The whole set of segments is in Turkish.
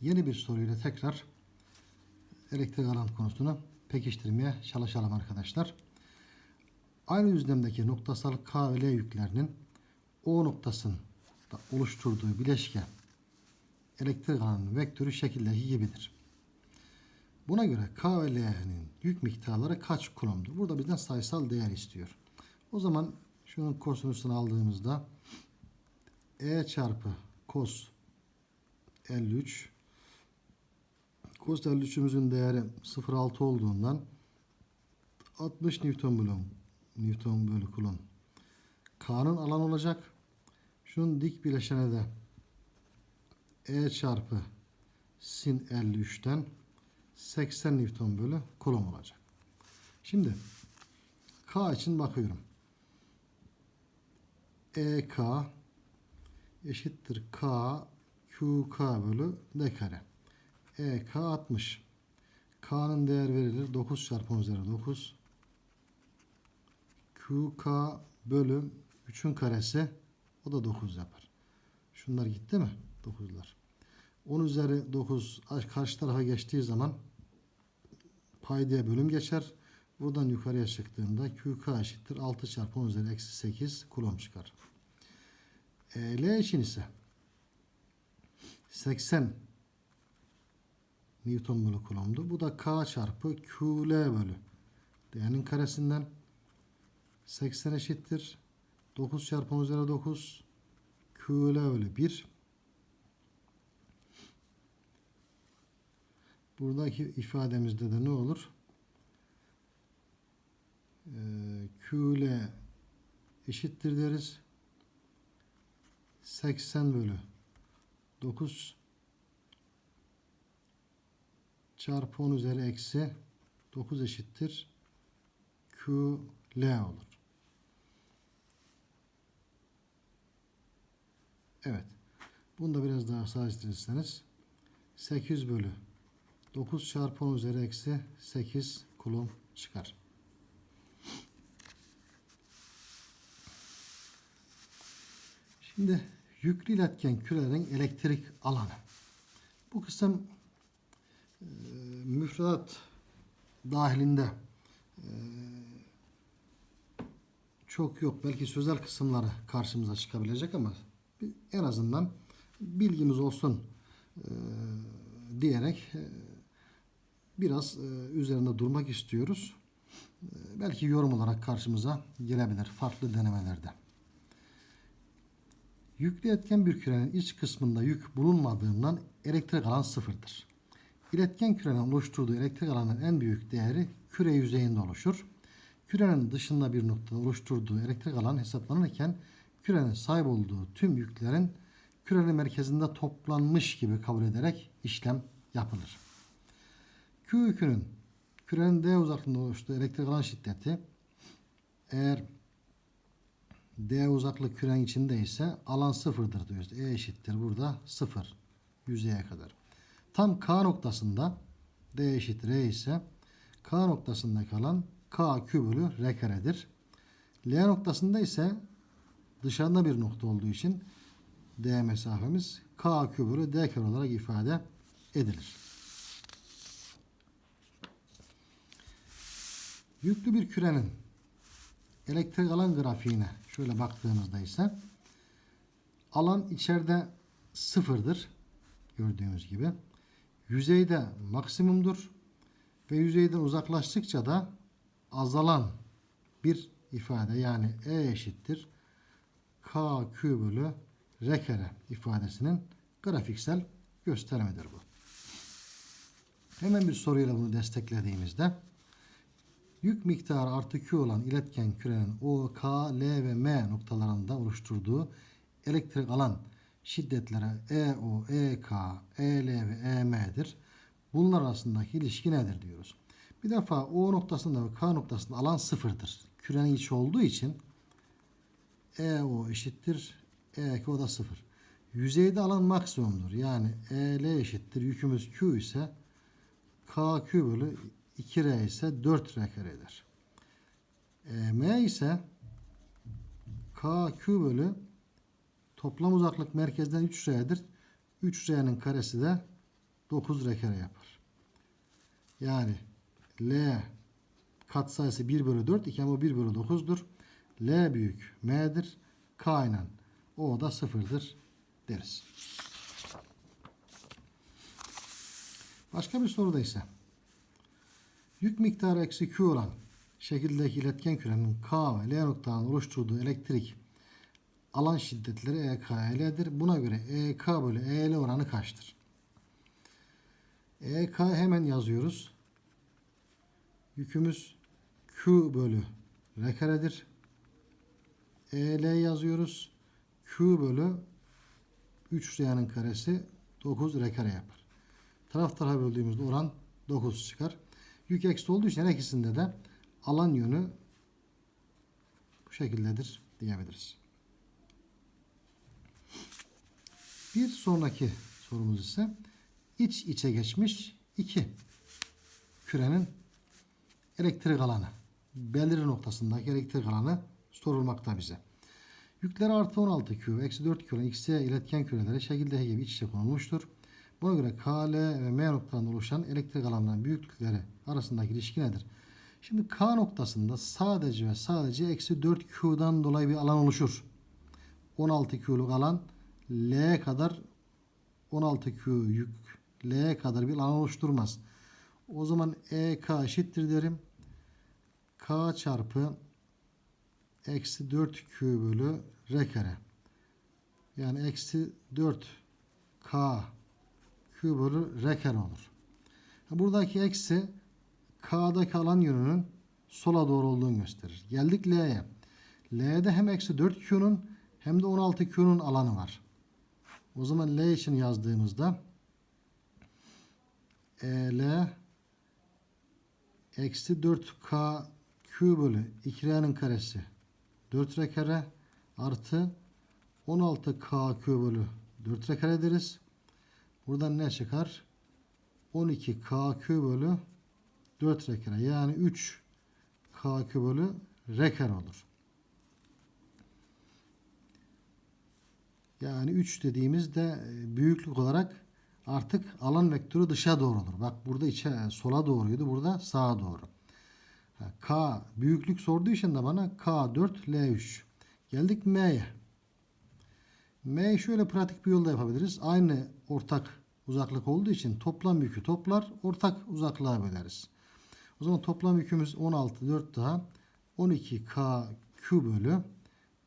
yeni bir soruyla tekrar elektrik alan konusunu pekiştirmeye çalışalım arkadaşlar. Aynı düzlemdeki noktasal K ve L yüklerinin O noktasında oluşturduğu bileşke elektrik alanının vektörü şekildeki gibidir. Buna göre K ve L'nin yük miktarları kaç kulomdur? Burada bizden sayısal değer istiyor. O zaman şunun kosinüsünü aldığımızda E çarpı cos 53 cos 53'ümüzün değeri 0.6 olduğundan 60 Newton bölü Newton bölü kulon K'nın alan olacak. Şunun dik bileşene de E çarpı sin 53'ten 80 Newton bölü kulon olacak. Şimdi K için bakıyorum. EK eşittir K QK bölü D kare. EK 60. K'nın değer verilir. 9 çarpı 10 üzeri 9. QK bölü 3'ün karesi o da 9 yapar. Şunlar gitti mi? 9'lar. 10 üzeri 9 karşı tarafa geçtiği zaman paydaya bölüm geçer. Buradan yukarıya çıktığında QK eşittir 6 çarpı 10 üzeri eksi 8 kulom çıkar. E, L için ise 80 Newton bölü kulomdu. Bu da K çarpı QL bölü D'nin karesinden 80 eşittir. 9 çarpı 10 üzeri 9 QL bölü 1 Buradaki ifademizde de ne olur? Ee, QL eşittir deriz. 80 bölü 9 çarpı 10 üzeri eksi 9 eşittir QL olur. Evet. Bunu da biraz daha sadeleştirirseniz 800 bölü 9 çarpı 10 üzeri eksi 8 kulom çıkar. Şimdi yüklü iletken kürelerin elektrik alanı. Bu kısım e, müfredat dahilinde e, çok yok. Belki sözel kısımları karşımıza çıkabilecek ama en azından bilgimiz olsun e, diyerek biraz üzerinde durmak istiyoruz. Belki yorum olarak karşımıza gelebilir farklı denemelerde. Yüklü etken bir kürenin iç kısmında yük bulunmadığından elektrik alan sıfırdır. İletken kürenin oluşturduğu elektrik alanın en büyük değeri küre yüzeyinde oluşur. Kürenin dışında bir noktada oluşturduğu elektrik alan hesaplanırken kürenin sahip olduğu tüm yüklerin kürenin merkezinde toplanmış gibi kabul ederek işlem yapılır. Q yükünün kürenin D uzaklığında oluştuğu elektrik alan şiddeti eğer D uzaklık küren içinde ise alan sıfırdır diyoruz. E eşittir burada sıfır yüzeye kadar. Tam K noktasında D eşittir E ise K noktasındaki alan K Q bölü R karedir. L noktasında ise dışarıda bir nokta olduğu için D mesafemiz K Q D kare olarak ifade edilir. Yüklü bir kürenin elektrik alan grafiğine şöyle baktığımızda ise alan içeride sıfırdır. Gördüğümüz gibi. Yüzeyde maksimumdur. Ve yüzeyden uzaklaştıkça da azalan bir ifade yani E eşittir K Q bölü R kare ifadesinin grafiksel gösterimidir bu. Hemen bir soruyla bunu desteklediğimizde Yük miktarı artı Q olan iletken kürenin O, K, L ve M noktalarında oluşturduğu elektrik alan şiddetleri EO, EK, EL ve EM'dir. Bunlar arasındaki ilişki nedir diyoruz. Bir defa O noktasında ve K noktasında alan sıfırdır. Kürenin içi olduğu için EO eşittir EK o da sıfır. Yüzeyde alan maksimumdur. Yani EL eşittir yükümüz Q ise KQ bölü 2R ise 4R kare eder. E, M ise KQ bölü toplam uzaklık merkezden 3R'dir. 3R'nin karesi de 9 r kare yapar. Yani L katsayısı 1 bölü 4 iken o 1 bölü 9'dur. L büyük M'dir. K ile O da sıfırdır deriz. Başka bir soruda ise yük miktarı eksi Q olan şekildeki iletken kürenin K ve L noktalarının oluşturduğu elektrik alan şiddetleri EK, EL'dir. Buna göre EK bölü EL oranı kaçtır? EK hemen yazıyoruz. Yükümüz Q bölü R karedir. EL yazıyoruz. Q bölü 3 R'nin karesi 9 R kare yapar. Taraf tarafa böldüğümüzde oran 9 çıkar. Yük eksi olduğu için her ikisinde de alan yönü bu şekildedir diyebiliriz. Bir sonraki sorumuz ise iç içe geçmiş iki kürenin elektrik alanı belirli noktasındaki elektrik alanı sorulmakta bize. Yükleri artı 16 Q eksi 4 Q ile X'e iletken küreleri şekilde gibi iç içe konulmuştur. Buna göre K, L ve M noktalarında oluşan elektrik alanlarının büyüklükleri arasındaki ilişki nedir? Şimdi K noktasında sadece ve sadece eksi 4 Q'dan dolayı bir alan oluşur. 16 Q'luk alan L kadar 16 Q yük L'ye kadar bir alan oluşturmaz. O zaman EK eşittir derim. K çarpı eksi 4 Q bölü R kare. Yani eksi 4 K Q bölü R kare olur. Buradaki eksi K'daki alan yönünün sola doğru olduğunu gösterir. Geldik L'ye. L'de hem eksi 4 Q'nun hem de 16 Q'nun alanı var. O zaman L için yazdığımızda EL eksi 4K Q bölü 2R'nin karesi 4R kare artı 16K Q bölü 4R kare deriz. Buradan ne çıkar? 12K Q bölü 4R kare. Yani 3 K Q bölü R kare olur. Yani 3 dediğimizde e, büyüklük olarak artık alan vektörü dışa doğru olur. Bak burada içe sola doğruydu. Burada sağa doğru. K büyüklük sorduğu için de bana K4 L3. Geldik M'ye. M'yi şöyle pratik bir yolda yapabiliriz. Aynı ortak uzaklık olduğu için toplam yükü toplar. Ortak uzaklığa böleriz. O zaman toplam yükümüz 16 4 daha 12 K Q bölü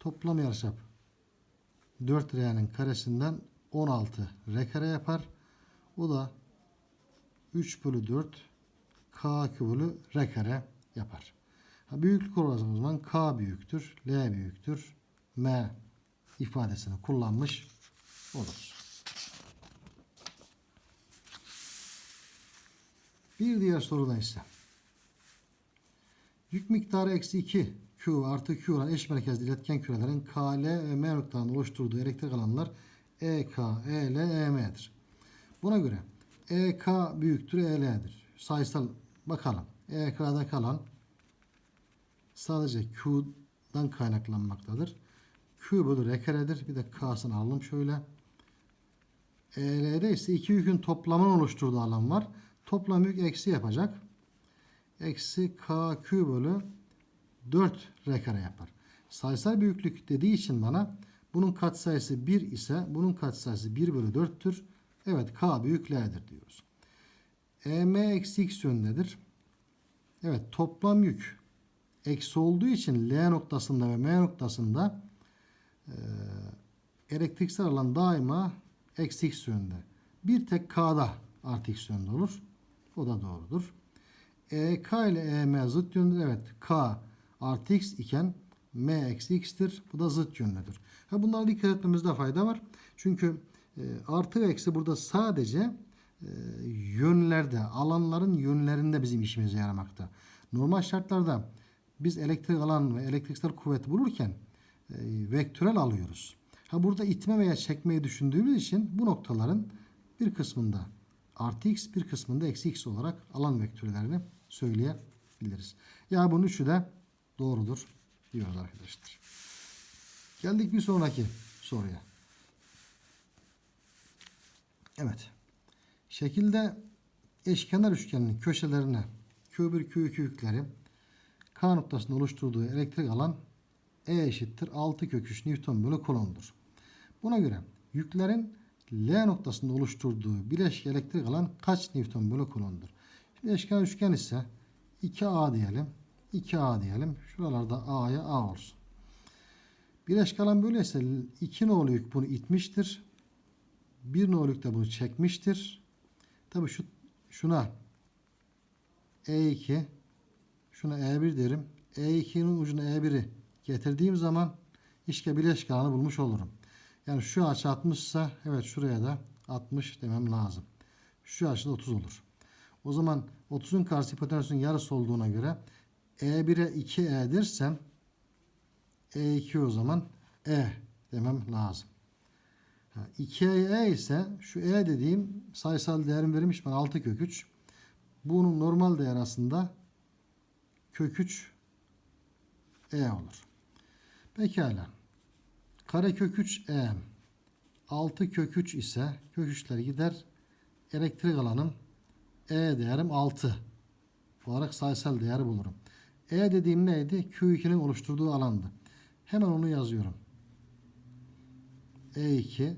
toplam yarıçap 4 R'nin karesinden 16 R kare yapar. O da 3 bölü 4 K bölü R kare yapar. Ha, büyüklük olarak o zaman K büyüktür, L büyüktür, M ifadesini kullanmış oluruz. Bir diğer soruda ise yük miktarı eksi 2 Q artı Q olan eş merkezli iletken kürelerin K, ve M noktalarında oluşturduğu elektrik alanlar EK, EL, EM'dir. Buna göre EK büyüktür EL'dir. Sayısal bakalım. EK'da kalan sadece Q'dan kaynaklanmaktadır. Q bölü R karedir. Bir de K'sını alalım şöyle. EL'de ise iki yükün toplamının oluşturduğu alan var. Toplam yük eksi yapacak. Eksi KQ bölü 4 R kare yapar. Sayısal büyüklük dediği için bana bunun katsayısı 1 ise bunun katsayısı 1 bölü 4'tür. Evet K büyük L'dir diyoruz. EM eksi X yönündedir. Evet toplam yük eksi olduğu için L noktasında ve M noktasında e, elektriksel alan daima eksi X yönünde. Bir tek K'da artı X yönünde olur. O da doğrudur. EK ile EM zıt yönde. Evet K artı X iken M eksi X'tir. Bu da zıt yönlüdür. Ha, bunlara dikkat etmemizde fayda var. Çünkü e, artı ve eksi burada sadece e, yönlerde, alanların yönlerinde bizim işimize yaramakta. Normal şartlarda biz elektrik alan ve elektriksel kuvvet bulurken e, vektörel alıyoruz. Ha burada itme veya çekmeyi düşündüğümüz için bu noktaların bir kısmında artı x bir kısmında eksi x olarak alan vektörlerini söyleyebiliriz. Ya bunun üçü de doğrudur diyoruz arkadaşlar. Geldik bir sonraki soruya. Evet. Şekilde eşkenar üçgenin köşelerine Q1 Q2 yükleri K noktasında oluşturduğu elektrik alan E eşittir 6 kök 3 Newton bölü Coulomb'dur. Buna göre yüklerin L noktasında oluşturduğu bileşik elektrik alan kaç Newton bölü Coulomb'dur? Şimdi eşkenar üçgen ise 2A diyelim. 2A diyelim. Şuralarda A'ya A olsun. Bileşik alan böyleyse 2 nolu yük bunu itmiştir. 1 nolu yük de bunu çekmiştir. Tabi şu şuna E2 şuna E1 derim. E2'nin ucuna E1'i getirdiğim zaman işte bileşik alanı bulmuş olurum. Yani şu açı 60 ise evet şuraya da 60 demem lazım. Şu açı da 30 olur. O zaman 30'un karşı hipotenüsün yarısı olduğuna göre E1'e 2E dersem E2 o zaman E demem lazım. 2E ise şu E dediğim sayısal değerim verilmiş bana 6 kök 3. Bunun normal değer aslında kök 3 E olur. Pekala. Kare kök 3 E 6 kök 3 ise kök 3'ler gider. Elektrik alanım E değerim 6 olarak sayısal değeri bulurum. E dediğim neydi? Q2'nin oluşturduğu alandı. Hemen onu yazıyorum. E2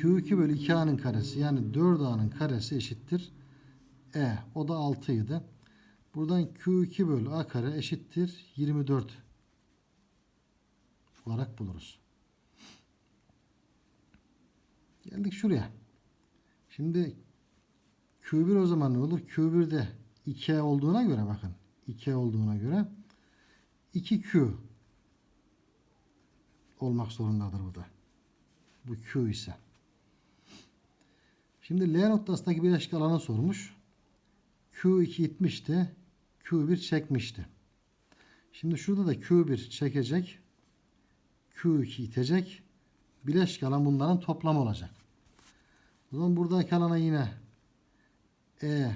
Q2 bölü 2A'nın karesi yani 4A'nın karesi eşittir E. O da 6 idi. Buradan Q2 bölü A kare eşittir 24 olarak buluruz. Geldik şuraya. Şimdi Q1 o zaman ne olur? Q1'de 2 olduğuna göre bakın. 2 olduğuna göre 2Q olmak zorundadır bu da. Bu Q ise. Şimdi L noktasındaki bileşik alanı sormuş. Q2 itmişti. Q1 çekmişti. Şimdi şurada da Q1 çekecek. Q2 itecek. Bileşik alan bunların toplamı olacak. O zaman buradaki alana yine E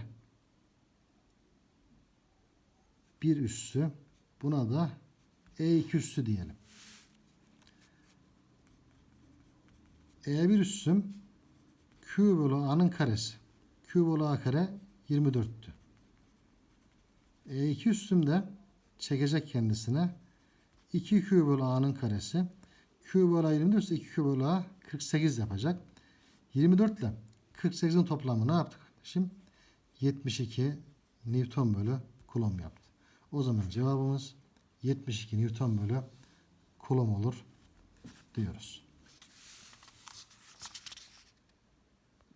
1 üssü buna da E2 üssü diyelim. E1 üssüm Q bölü A'nın karesi. Q bölü A kare 24'tü. E2 üssüm de çekecek kendisine 2Q bölü A'nın karesi. Q bölü A 24 ise 2Q bölü A 48 yapacak. 24 ile 48'in toplamı ne yaptık? Şimdi 72 Newton bölü Coulomb yaptı. O zaman cevabımız 72 Newton bölü Coulomb olur diyoruz.